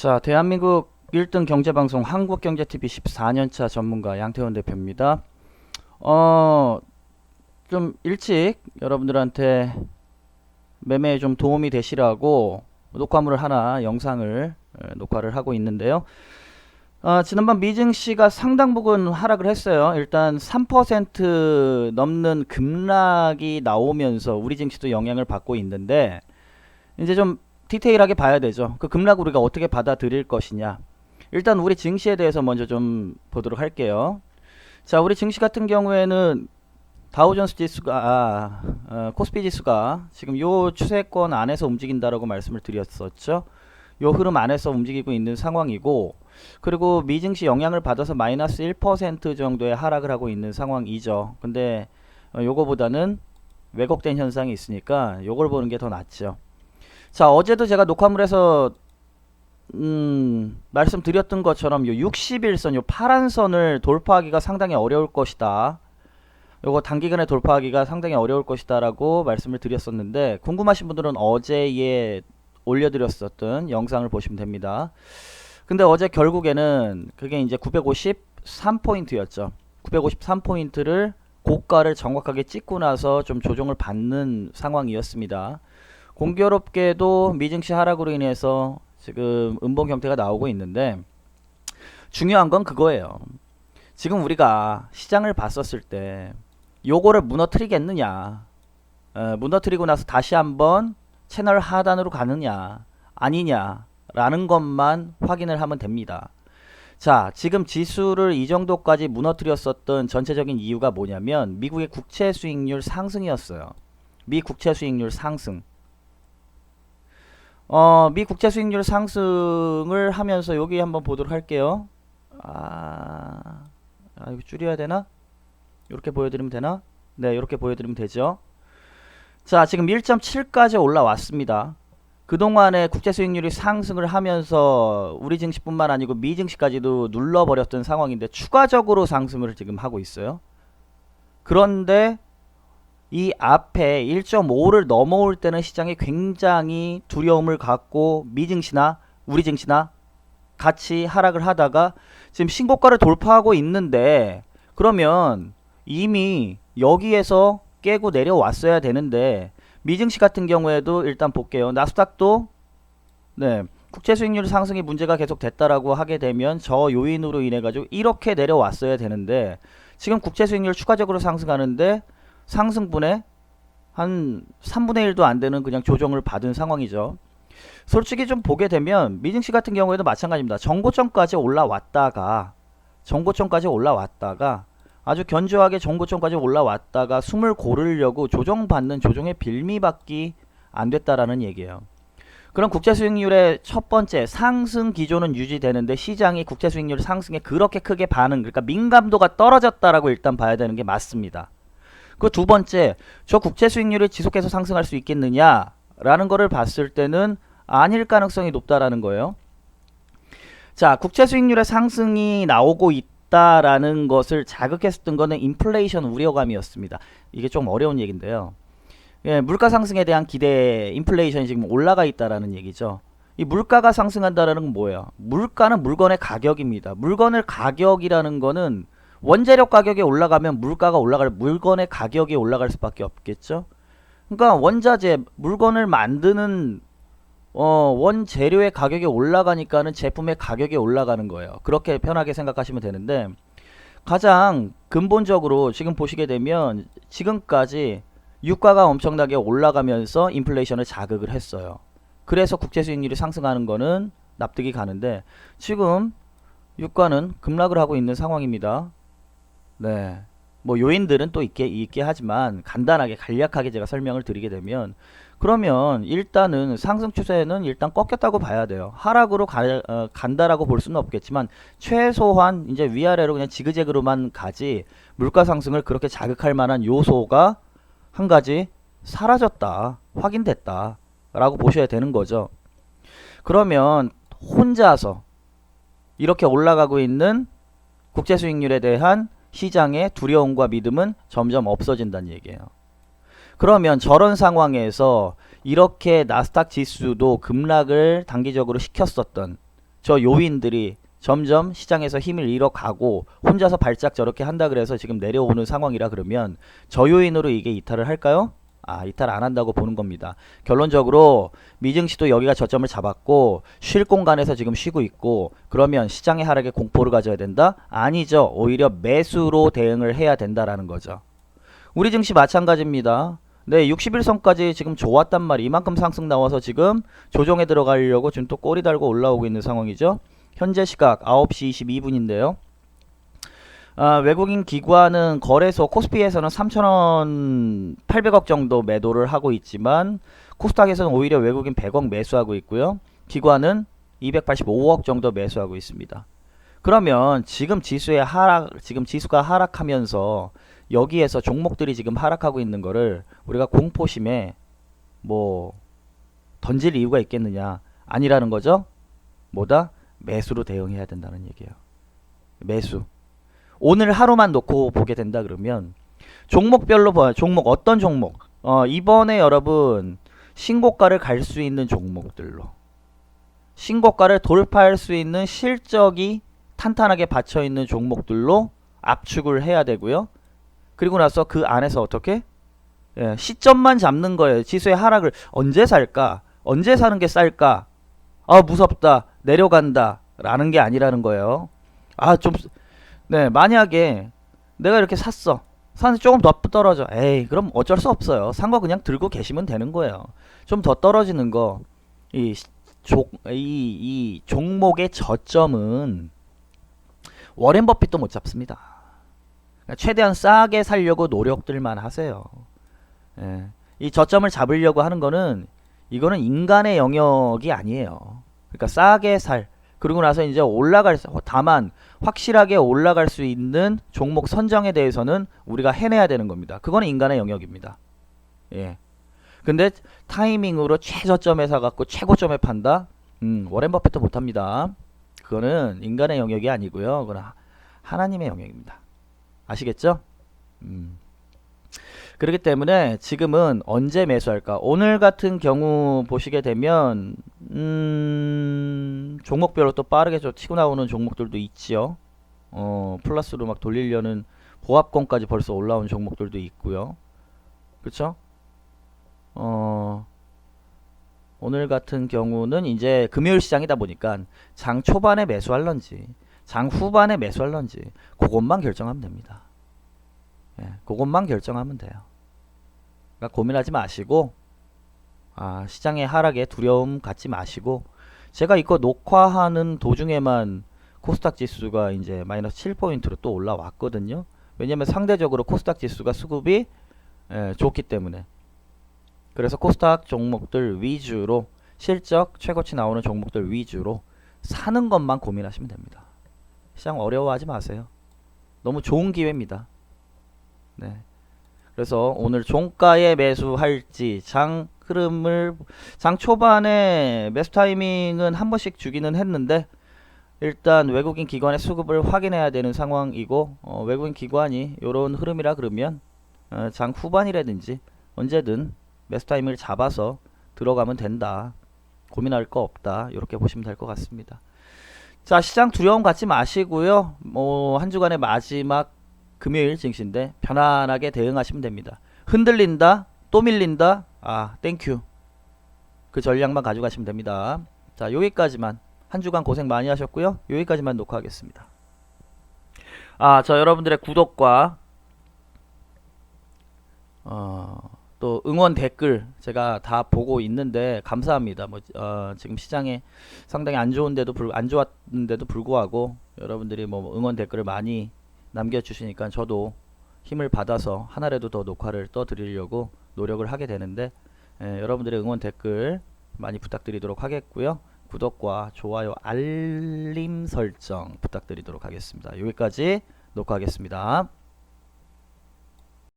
자, 대한민국 1등 경제방송 한국경제TV 14년차 전문가 양태원 대표입니다. 어, 좀 일찍 여러분들한테 매매에 좀 도움이 되시라고 녹화물을 하나 영상을 에, 녹화를 하고 있는데요. 아, 지난번 미증 시가 상당 부분 하락을 했어요. 일단 3% 넘는 급락이 나오면서 우리 증시도 영향을 받고 있는데 이제 좀 디테일하게 봐야 되죠. 그 급락 우리가 어떻게 받아들일 것이냐. 일단 우리 증시에 대해서 먼저 좀 보도록 할게요. 자, 우리 증시 같은 경우에는 다우존스 지수가 아, 어, 코스피 지수가 지금 요 추세권 안에서 움직인다라고 말씀을 드렸었죠. 요 흐름 안에서 움직이고 있는 상황이고 그리고 미증시 영향을 받아서 마이너스 1% 정도의 하락을 하고 있는 상황이죠. 근데 어, 요거보다는 왜곡된 현상이 있으니까 요걸 보는 게 더 낫죠. 자, 어제도 제가 녹화물 에서 음, 말씀드렸던 것처럼 요 61선 요 파란 선을 돌파하기가 상당히 어려울 것이다. 요거 단기간에 돌파하기가 상당히 어려울 것이다라고 말씀을 드렸었는데 궁금하신 분들은 어제에 올려드렸었던 영상을 보시면 됩니다. 근데 어제 결국에는 그게 이제 953포인트였죠. 953포인트를 고가를 정확하게 찍고 나서 좀 조정을 받는 상황이었습니다. 공교롭게도 미증시 하락으로 인해서 지금 음봉 형태가 나오고 있는데 중요한 건 그거예요. 지금 우리가 시장을 봤었을 때 요거를 무너뜨리겠느냐 어, 무너뜨리고 나서 다시 한번 채널 하단으로 가느냐 아니냐라는 것만 확인을 하면 됩니다. 자, 지금 지수를 이 정도까지 무너뜨렸었던 전체적인 이유가 뭐냐면 미국의 국채 수익률 상승이었어요. 미 국채 수익률 상승. 어, 미 국채 수익률 상승을 하면서 여기 한번 보도록 할게요. 아, 아 이거 줄여야 되나? 이렇게 보여드리면 되나? 네, 이렇게 보여드리면 되죠. 자, 지금 1.7까지 올라왔습니다. 그동안에 국제 수익률이 상승을 하면서 우리 증시뿐만 아니고 미 증시까지도 눌러버렸던 상황인데 추가적으로 상승을 지금 하고 있어요. 그런데 이 앞에 1.5를 넘어올 때는 시장이 굉장히 두려움을 갖고 미 증시나 우리 증시나 같이 하락을 하다가 지금 신고가를 돌파하고 있는데 그러면 이미 여기에서 깨고 내려왔어야 되는데 미증시 같은 경우에도 일단 볼게요. 나스닥도 네 국채 수익률 상승이 문제가 계속 됐다라고 하게 되면 저 요인으로 인해 가지고 이렇게 내려왔어야 되는데 지금 국채 수익률 추가적으로 상승하는데 상승분의 한 3분의 1도 안 되는 그냥 조정을 받은 상황이죠. 솔직히 좀 보게 되면 미증시 같은 경우에도 마찬가지입니다. 정고점까지 올라왔다가 정고점까지 올라왔다가 아주 견조하게 정고점까지 올라왔다가 숨을 고르려고 조정받는 조정의 빌미밖에 안 됐다라는 얘기예요. 그럼 국채 수익률의 첫 번째 상승 기조는 유지되는데 시장이 국채 수익률 상승에 그렇게 크게 반응 그러니까 민감도가 떨어졌다라고 일단 봐야 되는 게 맞습니다. 그 두 번째 저 국채 수익률이 지속해서 상승할 수 있겠느냐라는 거를 봤을 때는 아닐 가능성이 높다라는 거예요. 자, 국채 수익률의 상승이 나오고 있다라는 것을 자극했었던 거는 인플레이션 우려감이었습니다. 이게 좀 어려운 얘기인데요. 예, 물가 상승에 대한 기대, 인플레이션이 지금 올라가 있다라는 얘기죠. 이 물가가 상승한다라는 건 뭐예요? 물가는 물건의 가격입니다. 물건의 가격이라는 거는 원재료 가격이 올라가면 물가가 올라갈 물건의 가격이 올라갈 수밖에 없겠죠. 그러니까 원자재 물건을 만드는 어, 원재료의 가격이 올라가니까는 제품의 가격이 올라가는 거예요. 그렇게 편하게 생각하시면 되는데 가장 근본적으로 지금 보시게 되면 지금까지 유가가 엄청나게 올라가면서 인플레이션을 자극을 했어요. 그래서 국제 수익률이 상승하는 거는 납득이 가는데 지금 유가는 급락을 하고 있는 상황입니다. 네. 뭐 요인들은 또 있게 있게 하지만 간단하게 간략하게 제가 설명을 드리게 되면 그러면 일단은 상승 추세는 일단 꺾였다고 봐야 돼요. 하락으로 가, 어, 간다라고 볼 수는 없겠지만 최소한 이제 위아래로 그냥 지그재그로만 가지 물가 상승을 그렇게 자극할 만한 요소가 한 가지 사라졌다, 확인됐다 라고 보셔야 되는 거죠. 그러면 혼자서 이렇게 올라가고 있는 국제 수익률에 대한 시장의 두려움과 믿음은 점점 없어진다는 얘기예요. 그러면 저런 상황에서 이렇게 나스닥 지수도 급락을 단기적으로 시켰었던 저 요인들이 점점 시장에서 힘을 잃어가고 혼자서 발작 저렇게 한다 그래서 지금 내려오는 상황이라 그러면 저 요인으로 이게 이탈을 할까요? 아, 이탈 안 한다고 보는 겁니다. 결론적으로 미증시도 여기가 저점을 잡았고 쉴 공간에서 지금 쉬고 있고 그러면 시장의 하락에 공포를 가져야 된다? 아니죠. 오히려 매수로 대응을 해야 된다라는 거죠. 우리 증시 마찬가지입니다. 네, 61선까지 지금 좋았단 말이 이만큼 상승 나와서 지금 조정에 들어가려고 지금 또 꼬리 달고 올라오고 있는 상황이죠. 현재 시각 9시 22분인데요. 아, 외국인 기관은 거래소 코스피에서는 3천원 800억 정도 매도를 하고 있지만 코스닥에서는 오히려 외국인 100억 매수하고 있고요. 기관은 285억 정도 매수하고 있습니다. 그러면 지금 지수의 하락, 지금 지수가 하락하면서 여기에서 종목들이 지금 하락하고 있는 거를 우리가 공포심에 뭐 던질 이유가 있겠느냐? 아니라는 거죠. 뭐다? 매수로 대응해야 된다는 얘기예요. 매수. 오늘 하루만 놓고 보게 된다 그러면 종목별로 봐요. 종목 어떤 종목? 어, 이번에 여러분 신고가를 갈 수 있는 종목들로 신고가를 돌파할 수 있는 실적이 탄탄하게 받쳐 있는 종목들로 압축을 해야 되고요. 그리고 나서 그 안에서 어떻게 예, 시점만 잡는 거예요. 지수의 하락을 언제 살까? 언제 사는 게 쌀까? 아 무섭다 내려간다 라는 게 아니라는 거예요. 아좀 네, 만약에 내가 이렇게 샀어. 샀는데 조금 더 떨어져. 에이, 그럼 어쩔 수 없어요. 산 거 그냥 들고 계시면 되는 거예요. 좀 더 떨어지는 거, 이, 종, 이, 이 종목의 저점은 워렌 버핏도 못 잡습니다. 그러니까 최대한 싸게 살려고 노력들만 하세요. 예. 이 저점을 잡으려고 하는 거는 이거는 인간의 영역이 아니에요. 그러니까 싸게 살. 그리고 나서 이제 올라갈 수- 다만 확실하게 올라갈 수 있는 종목 선정에 대해서는 우리가 해내야 되는 겁니다. 그거는 인간의 영역입니다. 예. 근데 타이밍으로 최저점에 사갖고 최고점에 판다? 음, 워렌 버핏도 못합니다. 그거는 인간의 영역이 아니고요. 그건 하- 하나님의 영역입니다. 아시겠죠? 음. 그렇기 때문에 지금은 언제 매수할까? 오늘 같은 경우 보시게 되면 음, 종목별로 또 빠르게 좀 치고 나오는 종목들도 있지요. 어, 플러스로 막 돌리려는 보합권까지 벌써 올라온 종목들도 있고요. 그렇죠? 어, 오늘 같은 경우는 이제 금요일 시장이다 보니까 장 초반에 매수할런지 장 후반에 매수할런지 그것만 결정하면 됩니다. 예, 그것만 결정하면 돼요. 그러니까 고민하지 마시고 아, 시장의 하락에 두려움 갖지 마시고 제가 이거 녹화하는 도중에만 코스닥 지수가 이제 마이너스 7포인트로 또 올라왔거든요. 왜냐면 상대적으로 코스닥 지수가 수급이 예, 좋기 때문에 그래서 코스닥 종목들 위주로 실적 최고치 나오는 종목들 위주로 사는 것만 고민하시면 됩니다. 시장 어려워하지 마세요. 너무 좋은 기회입니다. 네. 그래서 오늘 종가에 매수할지 장 흐름을 장 초반에 매수 타이밍은 한 번씩 주기는 했는데 일단 외국인 기관의 수급을 확인해야 되는 상황이고 어, 외국인 기관이 이런 흐름이라 그러면 어, 장 후반이라든지 언제든 매수 타이밍을 잡아서 들어가면 된다. 고민할 거 없다. 이렇게 보시면 될 것 같습니다. 자, 시장 두려움 갖지 마시고요. 뭐 한 주간의 마지막 금요일 증시인데 편안하게 대응하시면 됩니다. 흔들린다, 또 밀린다, 아, 땡큐. 그 전략만 가져가시면 됩니다. 자, 여기까지만 한 주간 고생 많이 하셨고요. 여기까지만 녹화하겠습니다. 아, 저 여러분들의 구독과 어, 또 응원 댓글 제가 다 보고 있는데 감사합니다. 뭐 어, 지금 시장에 상당히 안 좋은데도 불, 안 좋았는데도 불구하고 여러분들이 뭐 응원 댓글을 많이 남겨주시니까 저도 힘을 받아서 하나라도 더 녹화를 떠드리려고 노력을 하게 되는데 예, 여러분들의 응원 댓글 많이 부탁드리도록 하겠고요. 구독과 좋아요, 알림 설정 부탁드리도록 하겠습니다. 여기까지 녹화하겠습니다.